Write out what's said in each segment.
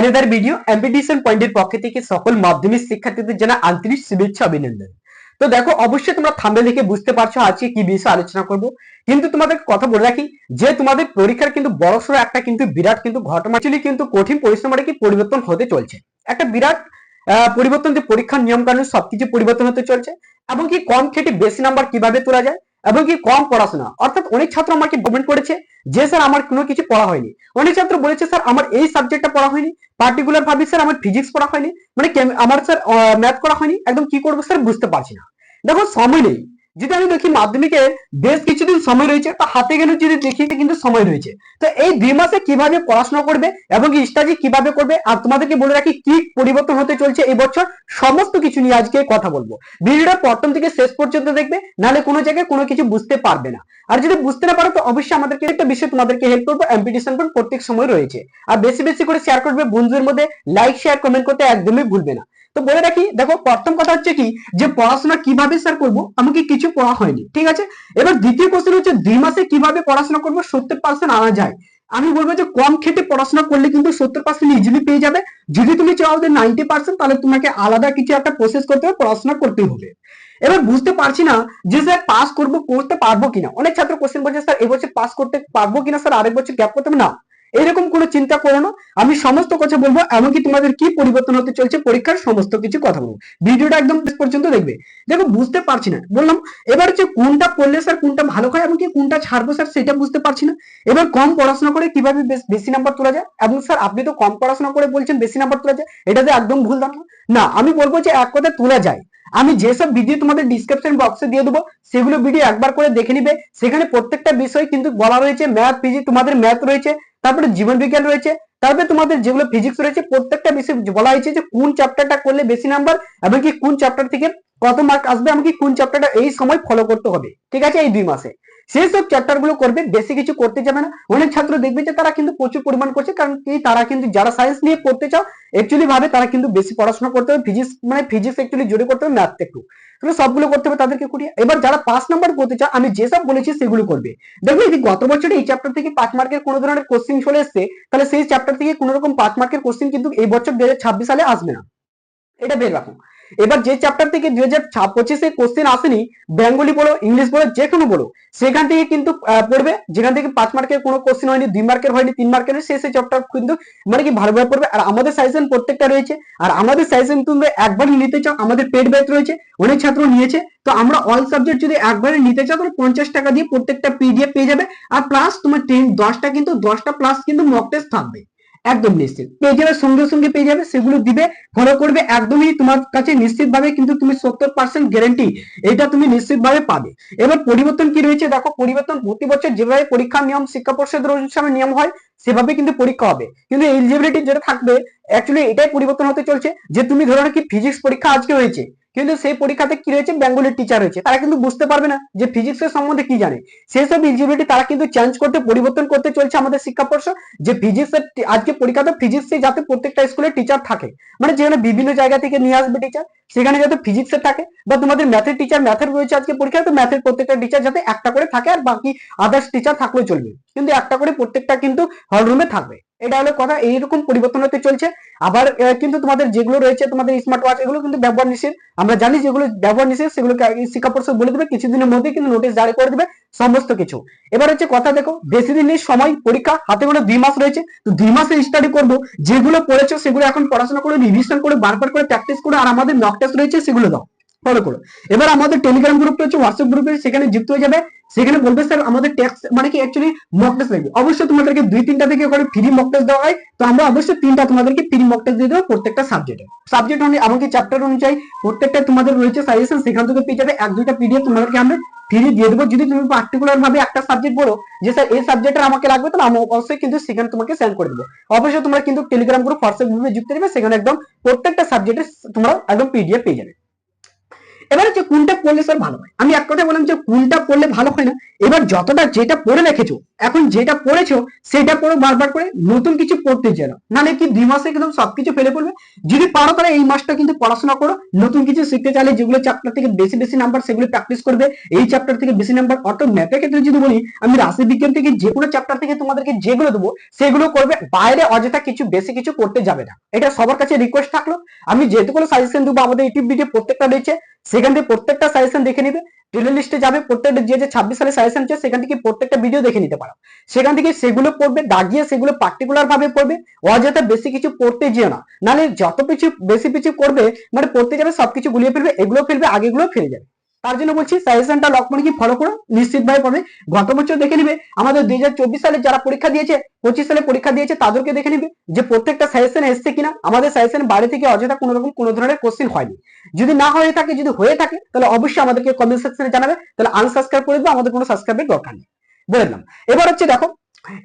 Another video এমপিটিশন পয়েন্টের পক্ষ থেকে সকল মাধ্যমিক শিক্ষার্থীদের জানা আন্তরিক শুভেচ্ছা অভিনন্দন। তো দেখো, অবশ্যই তোমরা থাম্বেল দেখে বুঝতে পারছ আজকে কি বিষয়ে আলোচনা করব। কিন্তু তোমাদের কথা বলে রাখি যে তোমাদের পরীক্ষার কিন্তু বড়সড় একটা কিন্তু বিরাট কিন্তু ঘটনা কিন্তু কঠিন পরিশ্রমটা কি পরিবর্তন হতে চলছে। একটা বিরাট পরিবর্তন যে পরীক্ষার নিয়ম কানুন সবকিছু পরিবর্তন হতে চলছে। এবং কি কম খেটে বেশি নাম্বার কীভাবে তোলা যায়? এবং কি কম পড়াশোনা। অর্থাৎ অনেক ছাত্র আমাকে কমেন্ট করেছে যে, স্যার, আমার কোনো কিছু পড়া হয়নি। অনেক ছাত্র বলেছে, স্যার, আমার এই সাবজেক্টটা পড়া হয়নি। পার্টিকুলার ভাবে, স্যার, আমার ফিজিক্স পড়া হয়নি। মানে আমার, স্যার ম্যাথ করা হয়নি। একদম কি করব, স্যার, বুঝতে পারছি না। দেখো, সময় নেই। যদি আমি দেখি মাধ্যমিকের বেশ কিছুদিন সময় রয়েছে, তা হাতে গেলে যদি দেখি কিন্তু সময় রয়েছে। তো এই দুই মাসে কীভাবে পড়াশোনা করবে এবং স্টাডি কীভাবে করবে, আর তোমাদেরকে বলে রাখি কি পরিবর্তন হতে চলছে এই বছর, সমস্ত কিছু নিয়ে আজকে কথা বলব। ভিডিওটা প্রথম থেকে শেষ পর্যন্ত দেখবে, নাহলে কোনো জায়গায় কোনো কিছু বুঝতে পারবে না। আর যদি বুঝতে না পারো, তো অবশ্যই আমাদেরকে একটা বিষয় তোমাদেরকে হেল্প করব এমপিটিশন প্রত্যেক সময় রয়েছে। আর বেশি বেশি করে শেয়ার করবে বন্ধুদের মধ্যে লাইক শেয়ার কমেন্ট করতে একদমই ভুলবে না। তো বলে রাখি, দেখো প্রথম কথা হচ্ছে কি, যে পড়াশোনা কীভাবে স্যার করব, আমাকে কিছু পড়া হয়নি, ঠিক আছে? এবার দ্বিতীয় কোশ্চেন হচ্ছে, দুই মাসে কীভাবে পড়াশোনা করব, সত্তর পার্সেন্ট আনা যায়। আমি বলব যে কম খেটে পড়াশোনা করলে কিন্তু সত্তর পার্সেন্ট ইজিলি পেয়ে যাবে। যদি তুমি চাও যে নাইনটি পার্সেন্ট তাহলে তোমাকে আলাদা কিছু একটা প্রসেস করতে হবে, পড়াশোনা করতে হবে। এবার বুঝতে পারছি না যে স্যার পাস করব, করতে পারব কিনা। অনেক ছাত্র কোশ্চেন বলছে স্যার এবছর পাস করতে পারব কিনা স্যার আরেক বছর গ্যাপ করতে হবে? না। এরকম কোনো চিন্তা করো না। আমি সমস্ত কথা বলব, এমনকি তোমাদের কি পরিবর্তন হতে চলছে পরীক্ষার সমস্ত কিছু কথা বলব। ভিডিওটা একদম শেষ পর্যন্ত দেখবে। দেখো, বুঝতে পারছি না। বললাম, এবার হচ্ছে কোনটা পড়লে স্যার কোনটা ভালো হয়, এমনকি কোনটা ছাড়বো স্যার সেটা বুঝতে পারছি না। এবার কম পড়াশোনা করে কীভাবে বেশ- নাম্বার তোলা যায়? এবং স্যার আপনি তো কম পড়াশোনা করে বলছেন বেশি নাম্বার তোলা যায় এটা যে একদম ভুল ধারণা। না, আমি বলব যে এক কথা তোলা যায়। আমি যেসব ভিডিও তোমাদের ডিসক্রিপশন বক্সে দিয়ে দেবো, সেগুলো ভিডিও একবার করে দেখে নিবে। সেখানে প্রত্যেকটা বিষয় কিন্তু বলা রয়েছে ম্যাথ ফিজিক্স তোমাদের ম্যাথ রয়েছে, তারপরে জীবন বিজ্ঞান রয়েছে, তারপরে তোমাদের যেগুলো ফিজিক্স রয়েছে, প্রত্যেকটা বিষয় বলা হয়েছে যে কোন চ্যাপ্টারটা করলে বেশি নাম্বার এবং কি কোন চ্যাপ্টার থেকে কত মার্ক আসবে আমাকে কোন চ্যাপ্টারটা এই সময় ফলো করতে হবে। ঠিক আছে, এই দুই মাসে। সেই সব চ্যাপ্টারগুলো করবে, বেশি কিছু করতে যাবে না। অনেক ছাত্র দেখবে যে তারা কিন্তু প্রচুর পরিমাণ করছে, কারণ কি তারা কিন্তু যারা সায়েন্স নিয়ে পড়তে চাও অ্যাকচুয়ালি ভাবে তারা কিন্তু বেশি পড়াশোনা করতে হবে ফিজিক্স মানে ফিজিক্স অ্যাকচুয়ালি জোরে করতে হবে ম্যাথ একটু। তাহলে সবগুলো করতে হবে তাদেরকে কুড়িয়ে এবার যারা পাঁচ নাম্বার করতে চাও, আমি যেসব বলেছি সেগুলো করবে। দেখবে যদি গত বছরে এই চ্যাপ্টার থেকে পাঁচ মার্কের কোনো ধরনের কোশ্চিন চলে এসছে, তাহলে সেই চ্যাপ্টার থেকে কোনো রকম পাঁচ মার্কের কোশ্চিন কিন্তু এই বছর দুই হাজার ছাব্বিশ সালে আসবে না। এটা বের রাখুন এবার যে চ্যাপ্টার থেকে দুই হাজার পঁচিশে কোশ্চেন আসেনি বেঙ্গলি বলো ইংলিশ বলো যে কোনো বলো সেখান থেকে কিন্তু পড়বে। যেখান থেকে পাঁচ মার্কের কোনো কোশ্চেন হয়নি দুই মার্কের হয়নি তিন মার্কের হয়নি, সে সেই চ্যাপ্টার কিন্তু মানে কি ভালোভাবে পড়বে। আর আমাদের সাজেশন প্রত্যেকটা রয়েছে। আর আমাদের সাজেশন তুমি একবারই নিতে চাও আমাদের পেড ব্যাচ রয়েছে অনেক ছাত্র নিয়েছে। তো আমরা অল সাবজেক্ট যদি একবারে নিতে চাও তাহলে পঞ্চাশ টাকা দিয়ে প্রত্যেকটা পিডিএফ পেয়ে যাবে। আর প্লাস তোমার টেন দশটা কিন্তু দশটা প্লাস কিন্তু মক টেস্ট থাকবে। একদম নিশ্চিত। পেয়ে যাবে, সঙ্গে সঙ্গে পেয়ে যাবে, সেগুলো দিবে, ফলো করবে, একদমই তোমার কাছে নিশ্চিতভাবে কিন্তু তুমি সত্তর পার্সেন্ট গ্যারেন্টি এটা তুমি নিশ্চিতভাবে পাবে। এবার পরিবর্তন কি রয়েছে? দেখো, পরিবর্তন প্রতি বছর যেভাবে পরীক্ষার নিয়ম, শিক্ষা পর্ষদের অনুসারে নিয়ম হয়, সেভাবে কিন্তু পরীক্ষা হবে। কিন্তু এলিজিবিলিটি যেটা থাকবে অ্যাকচুয়ালি এটাই পরিবর্তন হতে চলছে যে তুমি ধরো কি ফিজিক্স পরীক্ষা আজকে হয়েছে। কিন্তু সেই পরীক্ষাতে কি রয়েছে? বেঙ্গলের টিচার রয়েছে। তারা কিন্তু বুঝতে পারবে না যে ফিজিক্স এর সম্বন্ধে কি জানে। সেই সব এলিজিবিলিটি তারা কিন্তু চেঞ্জ করতে, পরিবর্তন করতে চলছে আমাদের শিক্ষা পর্ষদ যে ফিজিক্স এর টি- আজকে পরীক্ষাতে ফিজিক্সে যাতে প্রত্যেকটা স্কুলে টিচার থাকে। মানে যেখানে বিভিন্ন জায়গা থেকে নিয়ে আসবে টিচার সেখানে যাতে ফিজিক্স এর থাকে। বা তোমাদের ম্যাথের টিচার ম্যাথের রয়েছে আজকে পরীক্ষা তো ম্যাথের প্রত্যেকটা টিচার যাতে একটা করে থাকে আর বাকি আদার্স টিচার থাকলেও চলবে। কিন্তু একটা করে প্রত্যেকটা কিন্তু হল রুমে থাকবে। এটা হলো কথা এইরকম পরিবর্তন হতে চলছে। আবার কিন্তু তোমাদের যেগুলো রয়েছে, তোমাদের স্মার্ট ওয়াচ এগুলো কিন্তু ব্যবহার নিষেধ। আমরা জানি যেগুলো ব্যবহার নিষেধ, সেগুলোকে শিক্ষা পর্ষদ বলে দেবে, কিছুদিনের মধ্যে কিন্তু নোটিশ জারি করে দেবে, সমস্ত কিছু। এবার হচ্ছে কথা দেখো, বেশি দিন নেই, সময়, পরীক্ষা, হাতে করে দুই মাস রয়েছে। তো দুই মাসে স্টাডি করব, যেগুলো পড়েছো সেগুলো এখন পড়াশোনা করে রিভিশন করে বারবার করে প্র্যাকটিস করে, আর আমাদের মক টেস্ট রয়েছে, সেগুলো দাও। ফলো করো। এবার আমাদের টেলিগ্রাম গ্রুপ রয়েছে হোয়াটসঅ্যাপ গ্রুপ রয়েছে, সেখানে যুক্ত হয়ে যাবে। সেখানে বলবে, স্যার, আমাদের টেক্সট মানে কি অ্যাকচুয়ালি মক টেস্ট লাগবে? অবশ্যই তোমাদেরকে দুই তিনটা থেকে করে ফ্রি মক টেস্ট দেওয়া হয়। তো আমরা অবশ্যই তিনটা তোমাদেরকে ফ্রি মক টেস্ট দিয়ে দেবো প্রত্যেকটা সাবজেক্টে সাবজেক্ট অনুযায়ী এমনকি চ্যাপ্টার অনুযায়ী প্রত্যেকটা তোমাদের রয়েছে সাজেশন সেখান থেকে পেয়ে যাবে এক দুইটা পিডিএফ তোমাদেরকে আমরা ফ্রি দিয়ে দেবো। যদি তুমি পার্টিকুলার ভাবে একটা সাবজেক্ট বলো যে, স্যার, এই সাবজেক্টটা আমাকে লাগবে, তাহলে আমি অবশ্যই কিন্তু সেখানে তোমাকে সেন্ড করে দেবো। অবশ্যই তোমরা কিন্তু টেলিগ্রাম গ্রুপ হোয়াটসঅ্যাপ গ্রুপে যুক্ত যাবে, সেখানে একদম প্রত্যেকটা সাবজেক্টের তোমরা একদম পিডিএফ পেয়ে যাবে। এবার হচ্ছে কোনটা পড়লে স্যার ভালো হয়? আমি এক কথা বললাম যে কোনটা পড়লে ভালো হয় না, এবার যতটা যেটা পড়ে রেখেছো, এখন যেটা পড়েছো, সেটা পড়ো বারবার করে, নতুন কিছু পড়তে চাও নাহলে কি দুই মাসে একদম সবকিছু ফেলে পড়বে? যদি পারো তাহলে এই মাসটা কিন্তু পড়াশোনা করো, নতুন কিছু শিখতে চাইলে যেগুলো চ্যাপ্টার থেকে বেশি বেশি নাম্বার সেগুলো প্র্যাকটিস করবে, এই চ্যাপ্টার থেকে বেশি নাম্বার অর্থাৎ ম্যাথের ক্ষেত্রে যদি বলি, আমি রাশি বিজ্ঞান থেকে যে কোনো চ্যাপ্টার থেকে তোমাদেরকে যেগুলো দেবো, সেগুলো করবে, বাইরে অযথা কিছু, বেশি কিছু করতে যাবে না। এটা সবার কাছে রিকোয়েস্ট থাকল। আমি যেহেতুগুলো সাজেশন দেবো, আমাদের ইউটিউব ভিডিও প্রত্যেকটা রয়েছে। সেখান থেকে প্রত্যেকটা সাজেশন দেখে নিবে। প্লে লিস্টে যাবে, প্রত্যেকটা যে যে ছাব্বিশ সালে সাজেশন আছে সেখান থেকে প্রত্যেকটা ভিডিও দেখে নিতে পারো। সেখান থেকে সেগুলো পড়বে, দাগিয়ে সেগুলো পার্টিকুলার ভাবে পড়বে। অযথা বেশি কিছু পড়তে যেও না। নাহলে যত কিছু বেশি কিছু করবে মানে পড়তে যাবে, সবকিছু গুলিয়ে ফেলবে, এগুলো ফেলবে, আগেগুলো ফেলে যাবে। তার জন্য বলছি সাজেশনটা লক মানে কি ফলো করো নিশ্চিত ভাবে পাবে গত বছর দেখে নিবে, আমাদের দুই হাজার চব্বিশ সালে যারা পরীক্ষা দিয়েছে, পঁচিশ সালে পরীক্ষা দিয়েছে, তাদেরকে দেখে নিবে যে প্রত্যেকটা সাজেশন এসছে কিনা। আমাদের সাজেশন বাইরে থেকে অযথা কোনো রকম কোনো ধরনের কোশ্চেন হয়নি। যদি না হয়ে থাকে, যদি হয়ে থাকে, তাহলে অবশ্যই আমাদেরকে কমেন্ট সেকশনে জানাবে। তাহলে আনসাবস্ক্রাইব করে দেবো, আমাদের কোনো সাবস্ক্রাইবের দরকার নেই। বলে দিলাম। এবার হচ্ছে দেখো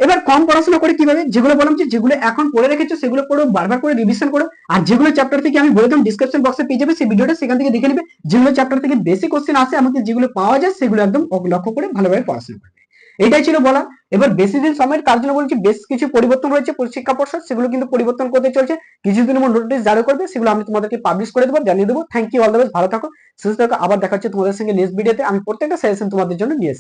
এবার কম পড়াশোনা করে কীভাবে? যেগুলো বললাম যে যেগুলো এখন পড়ে রেখেছো, সেগুলো পড়ো, বারবার করে রিভিশন করো। আর যেগুলো চ্যাপ্টার থেকে আমি বলে দিলাম ডিসক্রিপশন বক্সে পেয়ে যাবে, সেই ভিডিওটা সেখান থেকে দেখে নেবে। যেগুলো চ্যাপ্টার থেকে বেশি কোশ্চেন আসে, আমাকে যেগুলো পাওয়া যায়, সেগুলো একদম লক্ষ্য করে ভালোভাবে পড়াশোনা করবে। এটাই ছিল বলা। এবার বেশি দিন সময়ের কার জন্য বলছি, বেশ কিছু পরিবর্তন রয়েছে শিক্ষা পর্ষদ, সেগুলো কিন্তু পরিবর্তন করতে চলছে। কিছুদিনের মধ্যে নোটিশ জারি করবে, সেগুলো আমি তোমাদেরকে পাবলিশ করে দেবো, জানিয়ে দেবো। Thank you all the best ভালো থাকো, সুস্থ থাকো। আবার দেখা হচ্ছে তোমাদের সঙ্গে নেক্সট ভিডিওতে আমি প্রত্যেকটা সাজেশন তোমাদের জন্য নিয়ে